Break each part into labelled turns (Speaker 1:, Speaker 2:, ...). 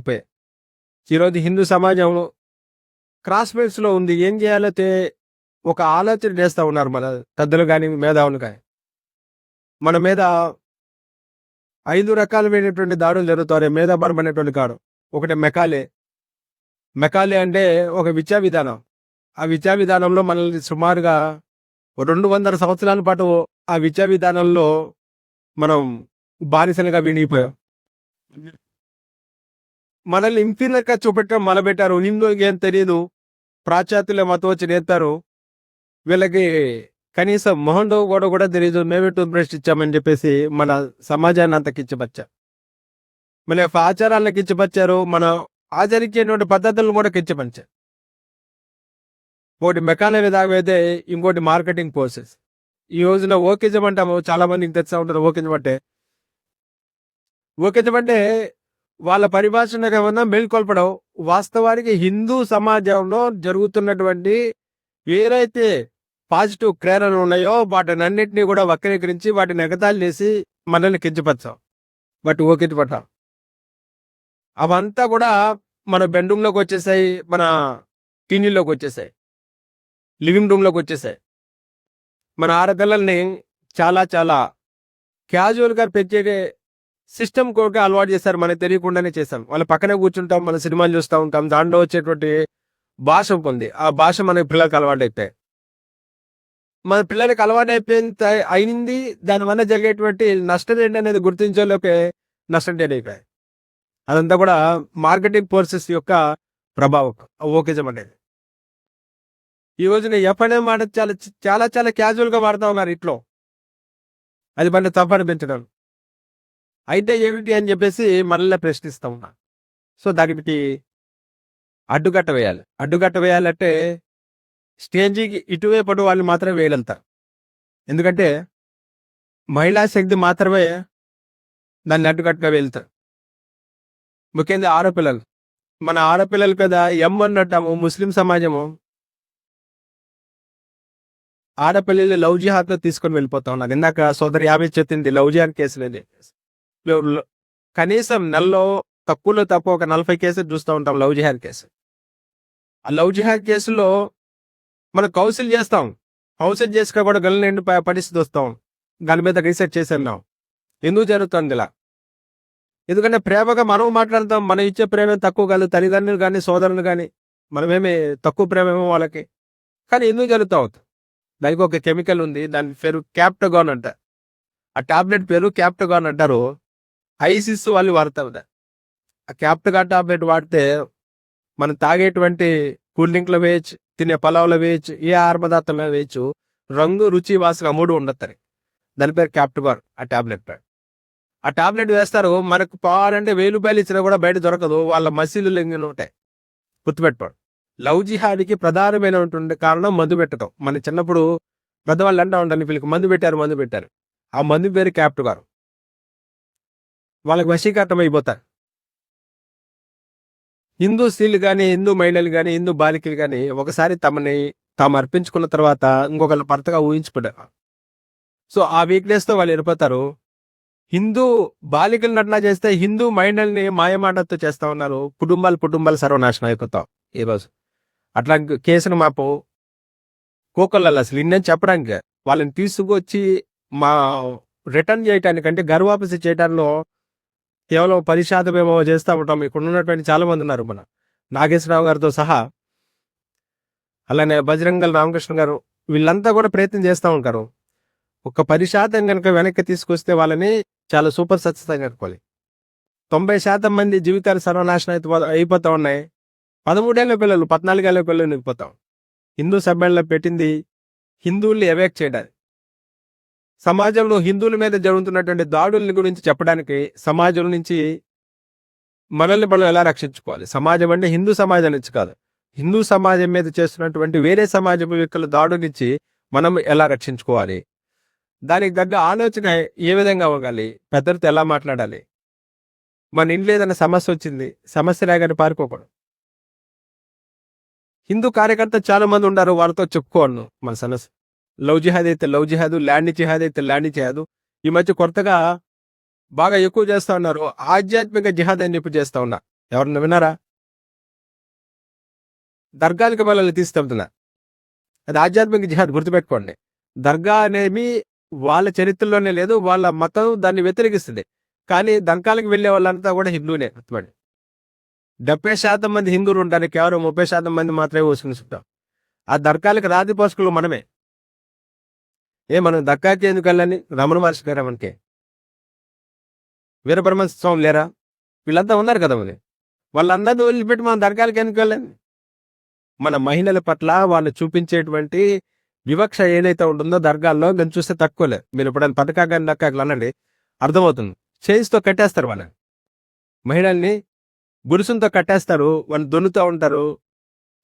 Speaker 1: నింపాయి ఈరోజు హిందూ సమాజంలో క్రాస్లో ఉంది. ఏం చేయాలో ఒక ఆలోచన చేస్తూ ఉన్నారు మన పెద్దలు కానీ మేధావులు కానీ మన మీద ఐదు రకాలమైనటువంటి దాడులు జరుగుతాయి మేధాపరం అనేటువంటి కాడు. ఒకటి మెకాలే. మెకాలే అంటే ఒక విద్యా విధానం. ఆ విద్యా విధానంలో మనల్ని సుమారుగా రెండు వందల సంవత్సరాల పాటు ఆ విద్యా విధానంలో మనం బానిసలుగా వినిగిపోయాం మనల్ని ఇంఫీరియర్గా చూపెట్టడం మొదలుపెట్టారు. నిందుకి ఏం తెలియదు పాశ్చాత్యుల మతం వచ్చి నేర్తారు వీళ్ళకి కనీసం మొహండో కూడా కూడా తెలియదు మేమే టూత్ బ్రష్ ఇచ్చామని చెప్పేసి మన సమాజాన్ని అంత కిచ్చపచ్చా మన యొక్క ఆచారాలను కిచ్చిపచ్చారు మనం ఆచరించేటువంటి పద్ధతులను కూడా కిచ్చపంచారు ఒకటి మెకానిక్ విధానం అయితే ఇంకోటి మార్కెటింగ్ ప్రాసెస్ ఈ రోజున ఓకేజం అంటాము చాలా మందికి తెచ్చా ఉంటారు ఓకేజం అంటే ఓకేజం అంటే వాళ్ళ పరిభాషను ఏమన్నా మేల్కొల్పడం వాస్తవానికి హిందూ సమాజంలో జరుగుతున్నటువంటి ఏదైతే పాజిటివ్ ప్రేరణ ఉన్నాయో వాటిని అన్నింటినీ కూడా వక్రీకరించి వాటిని ఎగతాళి చేసి మనల్ని కించపరచాం. బట్ ఓకే పట్టాం అవంతా కూడా మన బెడ్రూమ్లోకి వచ్చేసాయి మన టీనీలోకి వచ్చేసాయి లివింగ్ రూమ్లోకి వచ్చేసాయి. మన ఆడపిల్లల్ని చాలా చాలా క్యాజువల్గా పెంచే సిస్టమ్ కూడా అలవాటు చేశారు మనకు తెలియకుండానే చేస్తాం వాళ్ళ పక్కనే కూర్చుంటాం మన సినిమాలు చూస్తూ ఉంటాం దాంట్లో వచ్చేటువంటి భాష ఉంది ఆ భాష మన పిల్లలకు అలవాటు అయిపోయాయి. మన పిల్లలకి అలవాటు అయిపోయింది అయింది దానివల్ల జరిగేటువంటి నష్టం ఏంటి అనేది గుర్తించేలోకే నష్టం అయిపోయాయి. అదంతా కూడా మార్కెటింగ్ ఫోర్సెస్ యొక్క ప్రభావం ఓకేజం అనేది. ఈ రోజున ఎఫ్ అనే మాట చాలా చాలా చాలా క్యాజువల్గా వాడుతూ ఉన్నారు ఇట్లో. అది మన తప్పనిపించడం అయితే ఏమిటి అని చెప్పేసి మళ్ళీ ప్రశ్నిస్తా ఉన్నా. సో దానికి అడ్డుకట్ట వేయాలి. అడ్డుకట్ట వేయాలంటే స్టేజీకి ఇటువైపు వాళ్ళు మాత్రమే వేయగలుగుతారు. ఎందుకంటే మహిళా శక్తి మాత్రమే దాన్ని అడ్డుకట్టుగా వెళ్తారు ముఖ్యంగా ఆడపిల్లలు. మన ఆడపిల్లలు కదా ఎం ముస్లిం సమాజము. ఆడపిల్లలు లవ్ జిహాద్లో తీసుకొని వెళ్ళిపోతా ఉన్నారు. ఇందాక సోదరి యాభై చెప్పింది లవ్ జిహాద్ కేసులు అని చెప్పేసి. కనీసం నెలలో తక్కువలో తక్కువ ఒక నలభై కేసులు చూస్తూ ఉంటాం లవ్ జిహాద్ కేసు. ఆ లవ్ జిహాద్ కేసులో మనం కౌన్సిల్ చేస్తాం. కౌన్సిల్ చేసుక కూడా గల నిండి పరిస్థితి వస్తాం. దాని మీద రీసెర్చ్ చేసేద్దాం ఎందుకు జరుగుతుంది ఇలా? ఎందుకంటే ప్రేమగా మనం మాట్లాడతాం. మనం ఇచ్చే ప్రేమ తక్కువ కాదు. తల్లిదండ్రులు కానీ సోదరులు కానీ మనమేమి తక్కువ ప్రేమేమో వాళ్ళకి. కానీ ఎందుకు జరుగుతావు? అవుతుంది దానికి ఒక కెమికల్ ఉంది. దాని పేరు క్యాప్టగాన్ అంట. ఆ టాబ్లెట్ పేరు క్యాప్టగాన్ అంటారు. ఐసిస్ వాళ్ళు వాడతారు దాన్ని. ఆ క్యాప్టగాన్ టాబ్లెట్ వాడితే మనం తాగేటువంటి కూల్ డ్రింక్లో వేయచ్చు తినే పొలంలో వేయచ్చు ఏ ఆహార పదార్థంలో వేయచ్చు రంగు రుచి వాసన మూడు ఉండతారు దాని పేరు క్యాప్టగాన్ ఆ టాబ్లెట్ పేరు. ఆ టాబ్లెట్ వేస్తారు మనకు పాడంటే వెయ్యి రూపాయలు ఇచ్చినా కూడా బయట దొరకదు వాళ్ళ మసీలు లెంగిన ఉంటాయి. గుర్తుపెట్టుకోండి. లవ్ జిహాద్కి ప్రధానమైనటువంటి కారణం మందు పెట్టడం. మన చిన్నప్పుడు పెద్దవాళ్ళు అంటా ఉండాలి వీళ్ళకి మందు పెట్టారు మందు పెట్టారు. ఆ మందు పేరు క్యాప్ట్ గారు. వాళ్ళకి వశీకరణం అయిపోతారు హిందూ స్త్రీలు కానీ హిందూ మహిళలు కానీ హిందూ బాలికలు కానీ ఒకసారి తమని తాము అర్పించుకున్న తర్వాత ఇంకొకళ్ళ భర్తగా ఊహించుకుంటారు. సో ఆ వీక్నెస్తో వాళ్ళు వెళ్ళిపోతారు. హిందూ బాలికలు నటన చేస్తే హిందూ మహిళల్ని మాయమాటతో చేస్తా ఉన్నారు. కుటుంబాలు కుటుంబాలు సర్వనాశనం అయిపోతాం ఈరోజు అట్లా కేసును మాపు కోకొల్లలు అసలు ఇన్నేం చెప్పడానికి వాళ్ళని తీసుకొచ్చి మా రిటర్న్ చేయటానికంటే గర్వాపసి చేయడంలో కేవలం పది శాతం చేస్తూ ఉంటాం. ఇక్కడ ఉన్నటువంటి చాలా మంది ఉన్నారు మన నాగేశ్వరరావు గారితో సహా. అలానే బజరంగల్ రామకృష్ణ గారు వీళ్ళంతా కూడా ప్రయత్నం చేస్తూ ఉంటారు. ఒక పది శాతం కనుక వెనక్కి తీసుకొస్తే వాళ్ళని చాలా సూపర్ సక్సెస్ అని అనుకోవాలి. తొంభై శాతం మంది జీవితాలు సర్వనాశనం అయిపో అయిపోతా ఉన్నాయి. పదమూడేళ్ళ పిల్లలు పద్నాలుగేళ్ళ పిల్లలు నిండిపోతాం హిందూ సభ్యంలో పెట్టింది హిందువుల్ని ఎవేక్ చేయడానికి సమాజంలో హిందువుల మీద జరుగుతున్నటువంటి దాడుల గురించి చెప్పడానికి సమాజం నుంచి మనల్ని మనం ఎలా రక్షించుకోవాలి? సమాజం అంటే హిందూ సమాజం నుంచి కాదు. హిందూ సమాజం మీద చేస్తున్నటువంటి వేరే సమాజం వ్యక్తుల దాడు నుంచి మనం ఎలా రక్షించుకోవాలి? దానికి తగ్గ ఆలోచన ఏ విధంగా అవ్వగాలి పెద్దలతో ఎలా మాట్లాడాలి? మన ఇంట్లో ఏదైనా సమస్య వచ్చింది సమస్య రాగానే పారిపోకూడదు. హిందూ కార్యకర్త చాలా మంది ఉన్నారు వాళ్ళతో చెప్పుకోను మన సమస్య. లవ్ జిహాద్ అయితే లవ్ జిహాదు ల్యాండ్ జిహాద్ అయితే ల్యాండ్ జిహాదు. ఈ మధ్య కొత్తగా బాగా ఎక్కువ చేస్తా ఉన్నారు. ఆధ్యాత్మిక జిహాద్ అని చెప్పి చేస్తా ఉన్నా. ఎవరన్నా విన్నారా? దర్గాలకు మిమ్మల్ని తీసుకెళ్తున్నా. అది ఆధ్యాత్మిక జిహాద్ గుర్తుపెట్టుకోండి. దర్గా అనేవి వాళ్ళ చరిత్రలోనే లేదు వాళ్ళ మతం దాన్ని వ్యతిరేకిస్తుంది. కానీ దర్గాలకు వెళ్ళే వాళ్ళంతా కూడా హిందూనే గుర్తుపడి డెబ్బై శాతం మంది హిందువులు ఉంటారు కేవలం ముప్పై శాతం మంది మాత్రమే ముస్లింస్ ఆ దర్గాలకు రాతి పోషకులు మనమే. ఏ మనం దక్కాకి ఎందుకు వెళ్ళని రమణ మహర్షి గారు మనకి? వీరబ్రహ్మ స్వామి లేరా? వీళ్ళంతా ఉన్నారు కదా మరి. వాళ్ళందరినీ వదిలిపెట్టి మనం దర్గాలకి ఎందుకు వెళ్ళండి మన మహిళల పట్ల వాళ్ళు చూపించేటువంటి వివక్ష ఏదైతే ఉంటుందో దర్గాల్లో దాన్ని చూస్తే తక్కువలే. మీరు ఎప్పుడైనా పథకాగాని దక్కాకలు అనండి అర్థమవుతుంది. చేయిస్తో కట్టేస్తారు వాళ్ళని. మహిళల్ని గురుసుంతో కట్టేస్తారు. వాళ్ళు దొన్నుతూ ఉంటారు.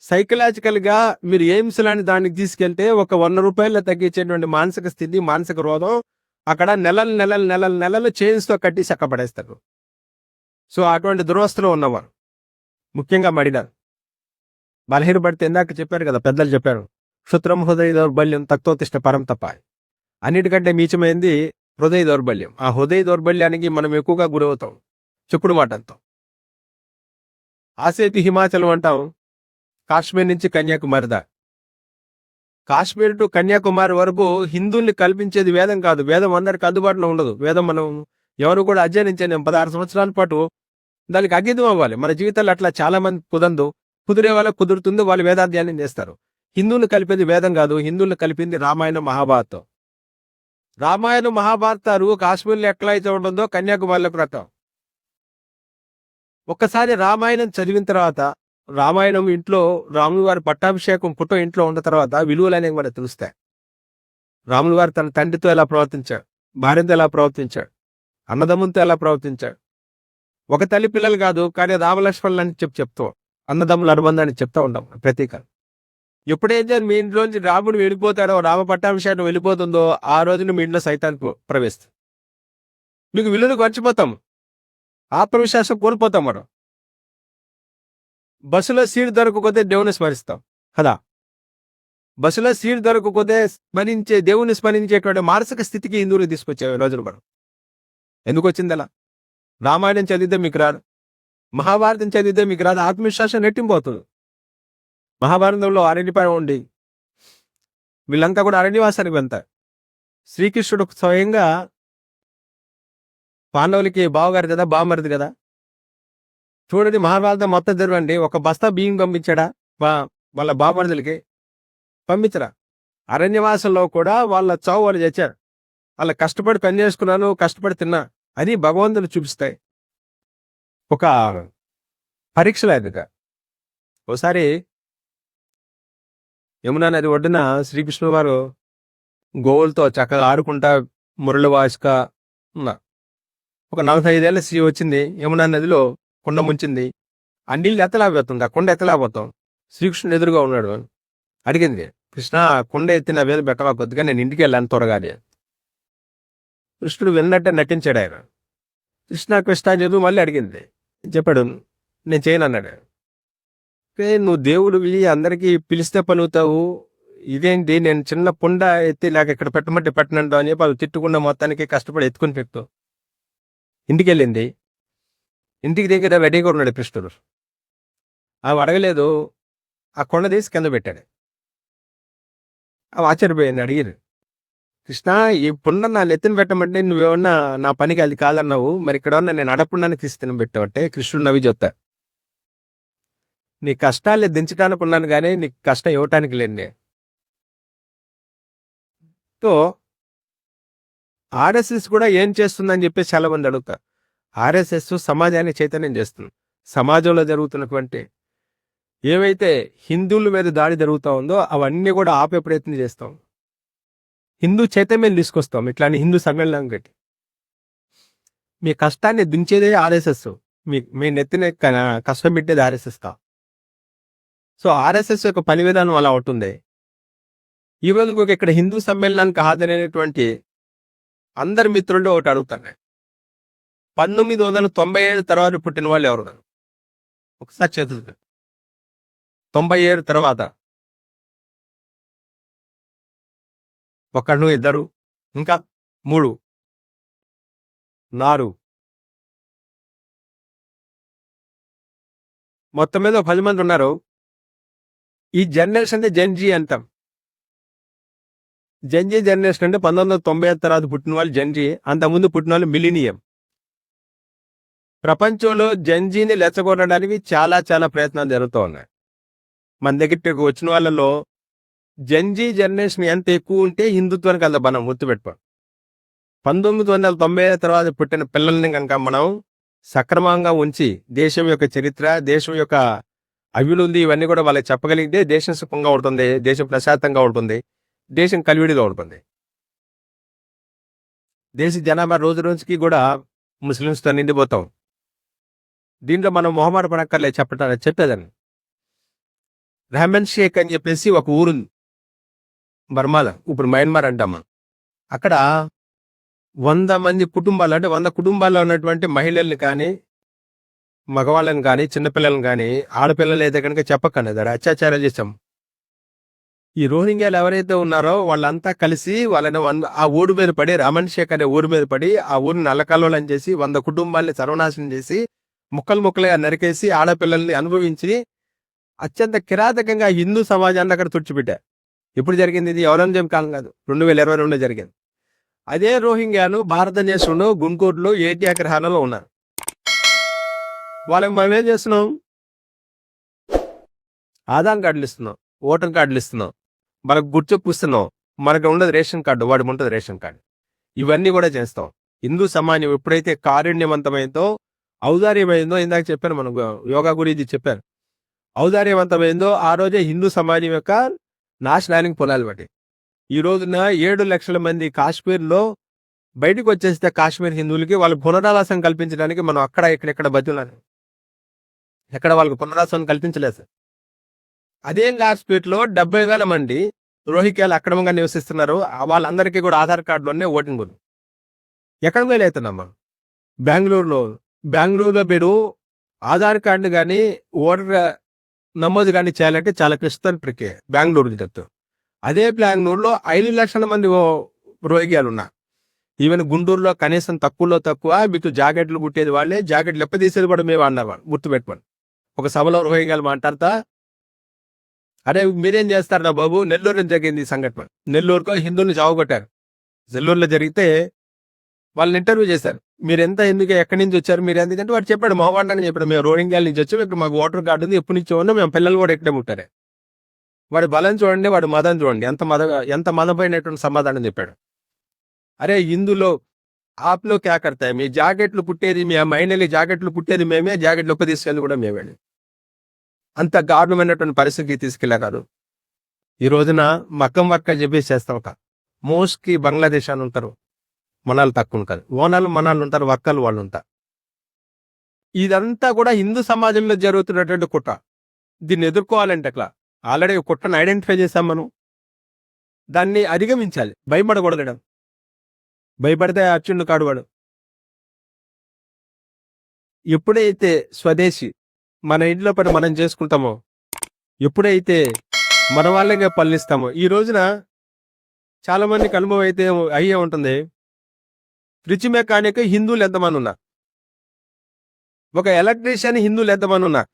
Speaker 1: సైకలాజికల్గా మీరు ఎయిమ్స్ లాంటి దానికి తీసుకెళ్తే ఒక వంద రూపాయలు తగ్గించేటువంటి మానసిక స్థితి మానసిక రోధం అక్కడ నెలలు నెలలు నెలలు నెలలు చేయిన్స్తో కట్టి చక్కపడేస్తారు సో అటువంటి దురవస్థలో ఉన్నవారు ముఖ్యంగా మడినారు బలహీనపడితే ఇందాక చెప్పారు కదా పెద్దలు చెప్పారు క్షుత్రం హృదయ దౌర్బల్యం తక్తోతిష్ట పరం తప్ప అన్నిటికంటే మీచమైంది హృదయ దౌర్బల్యం. ఆ హృదయ దౌర్బల్యానికి మనం ఎక్కువగా గురవుతాం చుక్కుడు మాటంతో ఆసేతి హిమాచలం అంటాం కాశ్మీర్ నుంచి కన్యాకుమారి దా కాశ్మీర్ టు కన్యాకుమారి వరకు హిందువుల్ని కల్పించేది వేదం కాదు. వేదం అందరికి అందుబాటులో ఉండదు. వేదం మనం ఎవరు కూడా అధ్యయనించలేం పదహారు సంవత్సరాల పాటు దానికి అగ్గితం అవ్వాలి. మన జీవితాల్లో అట్లా చాలా మంది కుదందు కుదిరే వాళ్ళకి కుదురుతుంది వాళ్ళు వేదాధ్యయనం చేస్తారు. హిందువులు కలిపేది వేదం కాదు. హిందువులు కలిపింది రామాయణం మహాభారతం. రామాయణం మహాభారతాలు కాశ్మీర్లో ఎట్లా అయితే ఉంటుందో కన్యాకుమారిలో రకం ఒక్కసారి రామాయణం చదివిన తర్వాత రామాయణం ఇంట్లో రాముల వారి పట్టాభిషేకం పుట్ట ఇంట్లో ఉన్న తర్వాత విలువలు అనేవి మనకు తెలుస్తాయి. రాముల వారు తన తండ్రితో ఎలా ప్రవర్తించాడు భార్యతో ఎలా ప్రవర్తించాడు అన్నదమ్ములతో ఎలా ప్రవర్తించాడు ఒక తల్లి పిల్లలు కాదు కానీ రామలక్ష్మణులు అని చెప్పి చెప్తాం. అన్నదమ్ముల అనుబంధాన్ని చెప్తా ఉంటాం ప్రతీక ఎప్పుడైతే మీ ఇంట్లోంచి రాముడు వెళ్ళిపోతాడో రామ పట్టాభిషేకం వెళ్ళిపోతుందో ఆ రోజున మీ ఇంట్లో సైతానికి ప్రవేశిస్తుంది. మీకు విలువలు మర్చిపోతాం. ఆత్మవిశ్వాసం కోల్పోతాం మనం. బస్సులో సీట్ దొరకకపోతే దేవుని స్మరిస్తాం. కదా? బస్సులో సీట్ దొరకకపోతే స్మరించే దేవుని స్మరించేటువంటి మానసిక స్థితికి హిందువులు తీసుకొచ్చే రోజులు మనం. ఎందుకు వచ్చింది అలా రామాయణం చదివితే మీకు రాదు. మహాభారతం చదివితే మీకు రాదు. ఆత్మవిశ్వాసం నెట్టింపోతుంది మహాభారతంలో అరణ్యపై ఉండి వీళ్ళంతా కూడా అరణ్యవాసానికి వెళ్తారు. శ్రీకృష్ణుడు స్వయంగా పాండవులకి బావగారు కదా బావమరిది కదా చూడండి మహాభారతం మొత్తం తెరవండి. ఒక బస్తా బియ్యం పంపించాడా? వాళ్ళ బామరుదులకి పంపించరా? అరణ్యవాసంలో కూడా వాళ్ళ చావు వాళ్ళు చచ్చారు వాళ్ళ కష్టపడి పని చేసుకున్నాను కష్టపడి తిన్నా. అని భగవంతుడు చూపిస్తాయి. ఒక పరీక్షలు ఎదుట ఒకసారి యమునా నది ఒడ్డున శ్రీకృష్ణుడు వారు గోవులతో చక్కగా ఆడుకుంటా మురళి వాసుక ఉన్నా. ఒక నలభై ఐదేళ్ళ స్త్రీ వచ్చింది యమునా నదిలో. కుండ ముంచింది. ఆ నీళ్ళు ఎత్తలేకపోతుంది ఆ కుండ ఎత్తలేకపోతాం. శ్రీకృష్ణుడు ఎదురుగా ఉన్నాడు. అడిగింది కృష్ణ కుండ ఎత్తి నా మీద పెట్టవా కొద్దిగా? నేను ఇంటికి వెళ్ళాను త్వరగా. కృష్ణుడు విన్నట్టే నటించాడు ఆయన. కృష్ణ కృష్ణ అని చెప్పి మళ్ళీ అడిగింది. చెప్పాడు నేను చేయను అన్నాడు. "ఏ, నువ్వు దేవుడివి అందరికీ పిలిస్తే పలుకుతావు. ఇదేంటి? నేను చిన్న పుండ ఎత్తి నాకు ఇక్కడ పెట్టమంటే పెట్టనంటావు అని చెప్పి అది తిట్టుకుండా మొత్తానికి కష్టపడి ఎత్తుకుని పెట్టు. ఇంటికి వెళ్ళింది. ఇంటికి దగ్గర రెడీగా ఉన్నాడు కృష్ణుడు అవి అడగలేదు. ఆ కొండ తీసి కింద పెట్టాడు. అవి ఆశ్చర్యపోయింది అడిగారు కృష్ణ ఈ పుండ నా నెత్తిన పెట్టమంటే నువ్వేమన్నా నా పనికి అది కాదన్నావు. మరి ఇక్కడ ఉన్న నేను అడపుండానికి తీసి పెట్టావంటే కృష్ణుడు నవ్వి చెప్తా. నీ కష్టాలు దించడానికి ఉన్నాను కానీ నీకు కష్టం ఇవ్వటానికి లేని తో ఆర్ఎస్ఎస్ కూడా ఏం చేస్తుందని చెప్పేసి చాలా మంది అడుగుతారు. ఆర్ఎస్ఎస్ సమాజాన్ని చైతన్యం చేస్తుంది. సమాజంలో జరుగుతున్నటువంటి ఏవైతే హిందువుల మీద దాడి జరుగుతూ ఉందో అవన్నీ కూడా ఆపే ప్రయత్నం చేస్తాం. హిందూ చైతన్యం తీసుకొస్తాం. ఇట్లాంటి హిందూ సమ్మేళనం కట్టి మీ కష్టాన్ని దించేదే ఆర్ఎస్ఎస్. మీ మీ నెత్తిన కష్టం పెట్టేది ఆర్ఎస్ఎస్ కా? సో ఆర్ఎస్ఎస్ యొక్క పని విధానం అలా ఉంటుంది. ఈ రోజు ఒక ఇక్కడ హిందూ సమ్మేళనానికి హాజరైనటువంటి అందరి మిత్రుల్లో ఒకటి అడుగుతాను పంతొమ్మిది వందల తొంభై ఏడు తర్వాత పుట్టిన వాళ్ళు ఎవరు? ఒకసారి చేతులు తొంభై ఏడు తర్వాత ఒకళ్ళు ఇద్దరు ఇంకా మూడు నాలుగు మొత్తం మీద పది మంది ఉన్నారు. ఈ జనరేషన్ అంటే జెన్జీ అంటాం. జెన్జీ జనరేషన్ అంటే పంతొమ్మిది వందల తొంభై ఐదు తర్వాత పుట్టిన వాళ్ళు జెన్జీ అంతకుముందు పుట్టిన వాళ్ళు మిలీనియం. ప్రపంచంలో జంజీని లెచ్చగొట్టడానికి చాలా చాలా ప్రయత్నాలు జరుగుతూ ఉన్నాయి. మన దగ్గరికి వచ్చిన వాళ్ళలో జంజీ జనరేషన్ ఎంత ఎక్కువ ఉంటే హిందుత్వానికి అంత మనం గుర్తుపెట్టుకోం. పంతొమ్మిది వందల తొంభై ఐదు తర్వాత పుట్టిన పిల్లల్ని కనుక మనం సక్రమంగా ఉంచి దేశం యొక్క చరిత్ర దేశం యొక్క అభివృద్ధి ఇవన్నీ కూడా వాళ్ళకి చెప్పగలిగితే దేశం సుఖంగా ఉంటుంది దేశం ప్రశాంతంగా ఉంటుంది దేశం కలివిడిగా ఉంటుంది. దేశ జనాభా రోజు రోజుకి కూడా ముస్లిమ్స్తో నిండిపోతాం. దీంట్లో మనం మొహమాట పడక్కర్లే చెప్పట చెప్పేదాన్ని. రెహమన్ షేక్ అని చెప్పేసి ఒక ఊరుంది బర్మాలో ఇప్పుడు మయన్మార్ అంటాం మనం. అక్కడ వంద మంది కుటుంబాలు అంటే వంద కుటుంబాల్లో ఉన్నటువంటి మహిళల్ని కానీ మగవాళ్ళని కానీ చిన్నపిల్లలను కానీ ఆడపిల్లలు అయితే కనుక చెప్పకనే అది అత్యాచారం చేశాం ఈ రోహింగ్యాలు ఎవరైతే ఉన్నారో వాళ్ళంతా కలిసి వాళ్ళని వంద ఆ ఊరు మీద పడి రమణ్ షేక్ అనే ఊరు మీద పడి ఆ ఊరిని నల్లకల్లోలం చేసి వంద కుటుంబాల్ని సర్వనాశనం చేసి ముక్కలు ముక్కలుగా నరికేసి ఆడపిల్లల్ని అనుభవించి అత్యంత కిరాతకంగా హిందూ సమాజాన్ని అక్కడ తుడిచిపెట్టారు ఇప్పుడు జరిగింది ఇది? ఔరంగజేబ్ కాలం కాదు. రెండు వేల ఇరవై రెండులో జరిగింది. అదే రోహింగ్యాను భారతదేశంలో గుంటూరులో ఏటి గ్రహాలలో ఉన్నారు వాళ్ళకి మనం ఏం చేస్తున్నాం? ఆధార్ కార్డులు ఇస్తున్నాం. ఓటర్ కార్డులు ఇస్తున్నాం. మనకు గుర్తుపుస్తున్నాం మనకు ఉండదు రేషన్ కార్డు వాడికి ఉంటుంది రేషన్ కార్డు. ఇవన్నీ కూడా చేస్తాం. హిందూ సమాజం ఎప్పుడైతే కారుణ్యవంతమైందో ఔదార్యమైందో ఇందాక చెప్పాను మనం యోగా గురించి చెప్పాను. ఔదార్యవంతమైందో ఆ రోజే హిందూ సమాజం యొక్క నాశనానికి పొలాలు పట్టి ఈ రోజున ఏడు లక్షల మంది కాశ్మీర్లో బయటకు వచ్చేస్తే కాశ్మీర్ హిందువులకి వాళ్ళకి పునరావాసం కల్పించడానికి మనం అక్కడ ఇక్కడెక్కడ బతులని ఎక్కడ వాళ్ళకి పునరావాసం కల్పించలేదు సార్. అదే కాశ్మీర్లో డెబ్బై వేల మంది రోహిక్యాలు అక్రమంగా నివసిస్తున్నారు. వాళ్ళందరికీ కూడా ఆధార్ కార్డులోనే ఓటింగ్ ఉంది. ఎక్కడ వేలవుతున్నాం మనం? బెంగళూరులో బెంగళూరులో మీరు ఆధార్ కార్డు కానీ ఓటర్ నమోదు కానీ చేయాలంటే చాలా క్లిష్టమైన ప్రక్రియ బెంగళూరు చెప్తూ అదే బెంగళూరులో ఐదు లక్షల మంది రోగ్యాలు రోహింగ్యాలు ఉన్నారు ఈవెన్ గుంటూరులో కనీసం తక్కువలో తక్కువ మీకు జాకెట్లు కుట్టేది వాళ్ళే జాకెట్లు ఎప్ప తీసేది కూడా మేము అన్నారు గుర్తుపెట్టుకోండి. ఒక సభలో రోహింగ్యాలు మాట్లాడతా. అరే మీరేం చేస్తారు నా బాబు? నెల్లూరులో జరిగింది ఈ సంఘటన. నెల్లూరుకో హిందువుల్ని చావగొట్టారు. నెల్లూరులో జరిగితే వాళ్ళని ఇంటర్వ్యూ చేశారు. మీరు ఎంత ఎందుకు ఎక్కడి నుంచి వచ్చారు మీరు ఎందుకంటే వాడు చెప్పాడు మగవాడిని అని చెప్పాడు మేము రోహింగ్యాల నుంచి వచ్చాము ఇక్కడ మాకు వాటర్ గార్డ్ ఉంది ఎప్పటి నుంచి ఉన్నా మేము పిల్లలు కూడా ఇక్కడే ఉంటారు వాడి బలం చూడండి వాడి మదం చూడండి ఎంత మద ఎంత మదపోయినటువంటి సమాధానం చెప్పాడు. అరే ఇందులో ఆప్లో కేకర్తాయి మీ జాకెట్లు పుట్టేది మీ మైనలి జాకెట్లు పుట్టేది మేమే జాకెట్లు ఒక్క తీసుకెళ్ళి కూడా మేమే అంత దారుణమైనటువంటి పరిస్థితికి తీసుకెళ్ళారు. ఈ రోజున మక్కం వర్క్ అని చెప్పేసి చేస్తాం ఒక. మోస్ట్కి బంగ్లాదేశ్ అని ఉంటారు. మనాలు తక్కువ ఉంటారు ఓనాలు మనాలు ఉంటారు వర్కర్లు వాళ్ళు ఉంటారు ఇదంతా కూడా హిందూ సమాజంలో జరుగుతున్నటువంటి కుట్ర. దీన్ని ఎదుర్కోవాలంటే అట్లా ఆల్రెడీ కుట్రను ఐడెంటిఫై చేశాం మనం. దాన్ని అధిగమించాలి. భయపడకూడదు భయపడితే అర్చునుడు కాడు వాడు ఎప్పుడైతే స్వదేశీ మన ఇంట్లో పని మనం చేసుకుంటామో ఎప్పుడైతే మన వాళ్ళగా పల్లిస్తామో ఈ రోజున చాలా మందికి అనుభవం అయితే అయ్యే ఉంటుంది. ఫ్రిడ్జ్ మెకానిక్ హిందువులు ఎంతమంది ఉన్నారు ఒక ఎలక్ట్రీషియన్ హిందువులు ఎంతమంది ఉన్నారు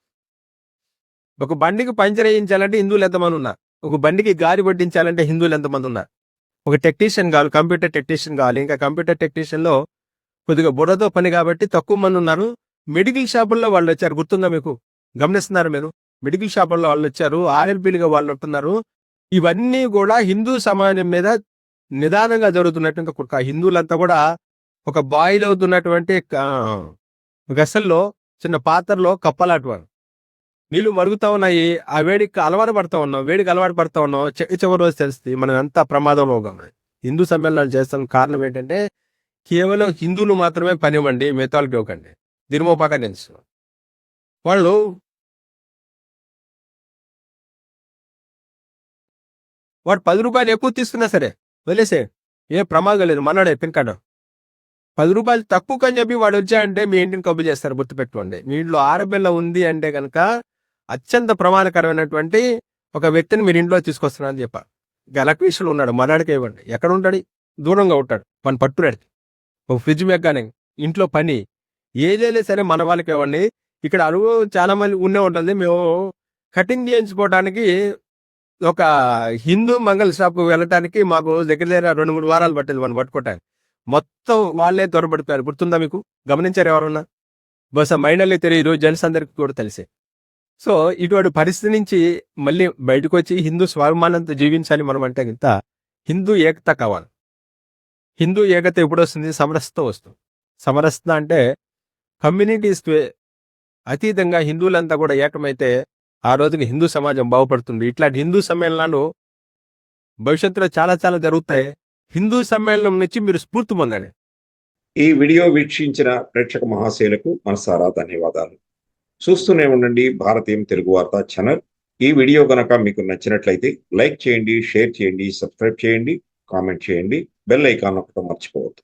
Speaker 1: ఒక బండికి పంచర్ వేయించాలంటే హిందువులు ఎంతమంది ఉన్నారు ఒక బండికి గాలి పట్టించాలంటే హిందువులు ఎంతమంది ఉన్నారు ఒక టెక్నీషియన్ కావాలి కంప్యూటర్ టెక్నీషియన్ కావాలి. ఇంకా కంప్యూటర్ టెక్నీషియన్లో కొద్దిగా బుర్రతో పని కాబట్టి తక్కువ మంది ఉన్నారు. మెడికల్ షాపుల్లో వాళ్ళు వచ్చారు. గుర్తుందా మీకు? గమనిస్తున్నారు మీరు? మెడికల్ షాపుల్లో వాళ్ళు వచ్చారు. ఆర్ఎల్పీలుగా వాళ్ళు ఉంటున్నారు. ఇవన్నీ కూడా హిందూ సమాజం మీద నిదానంగా జరుగుతున్నట్టు ఇంకా హిందువులంతా కూడా ఒక బాయిల్ అవుతున్నటువంటి గసల్లో చిన్న పాత్రలో కప్పలాంటివారు నీళ్ళు మరుగుతా ఉన్నాయి. ఆ వేడికి అలవాటు పడతా ఉన్నాం వేడికి అలవాటు పడతా ఉన్నాం చె- చివరి రోజు తెలుస్తుంది మనం ఎంత ప్రమాదంలో హిందూ సమ్మేళనాలు చేస్తాం కారణం ఏంటంటే కేవలం హిందువులు మాత్రమే పని ఇవ్వండి ఇవ్వకండి. దిర్మోపాక తెలుసు వాళ్ళు వాడు పది రూపాయలు ఎక్కువ తీసుకున్నా సరే వదిలేసే ఏ ప్రమాదం లేదు. మన్నాడే పిన్కాడు పది రూపాయలు తక్కువ అని చెప్పి వాడు వచ్చాయంటే మీ ఇంటిని కబ్బు చేస్తారు గుర్తుపెట్టుకోండి. మీ ఇంట్లో ఆడపిల్ల ఉంది అంటే కనుక అత్యంత ప్రమాదకరమైనటువంటి ఒక వ్యక్తిని మీరు ఇంట్లో తీసుకొస్తున్నారని చెప్పారు గలక్వీషులు ఉన్నాడు మనాడికి ఇవ్వండి. ఎక్కడ ఉంటాడు దూరంగా ఉంటాడు మన పట్టురాడు ఒక ఫ్రిడ్జ్ మెకానిక్ ఇంట్లో పని. ఏదైనా సరే మన వాళ్ళకి ఇవ్వండి. ఇక్కడ అరువు చాలా మంది ఉండే ఉంటుంది. మేము కటింగ్ చేయించుకోవడానికి ఒక హిందూ మంగళ షాప్ వెళ్ళటానికి మాకు దగ్గర దగ్గర రెండు మూడు వారాలు పట్టేది మనం పట్టుకోవటానికి. మొత్తం వాళ్ళే దొరబడిపోయారు గుర్తుందా మీకు? గమనించారు ఎవరన్నా? బహుశా మైనర్లే తెలియదు. జెంట్స్ అందరికి కూడా తెలిసే. సో ఇటువంటి పరిస్థితి నుంచి మళ్ళీ బయటకు వచ్చి హిందూ స్వాభిమానంతో జీవించాలి మనం అంటే ఇంత హిందూ ఏకత కావాలి. హిందూ ఏకత ఎప్పుడు వస్తుంది సమరసత వస్తుంది. సమరసత అంటే కమ్యూనిటీస్ అతీతంగా హిందువులంతా కూడా ఏకమైతే ఆ రోజుకి హిందూ సమాజం బాగుపడుతుంది. ఇట్లాంటి హిందూ సమ్మేళనాలు భవిష్యత్తులో చాలా చాలా జరుగుతాయి. హిందూ సమ్మేళనం నుంచి మీరు స్ఫూర్తి పొందండి.
Speaker 2: ఈ వీడియో వీక్షించిన ప్రేక్షక మహాశయులకు మనసారా ధన్యవాదాలు. చూస్తూనే ఉండండి భారతీయం తెలుగు వార్తా ఛానల్. ఈ వీడియో కనుక మీకు నచ్చినట్లయితే లైక్ చేయండి షేర్ చేయండి సబ్స్క్రైబ్ చేయండి కామెంట్ చేయండి. బెల్ ఐకాన్ ఒకటి మర్చిపోవద్దు.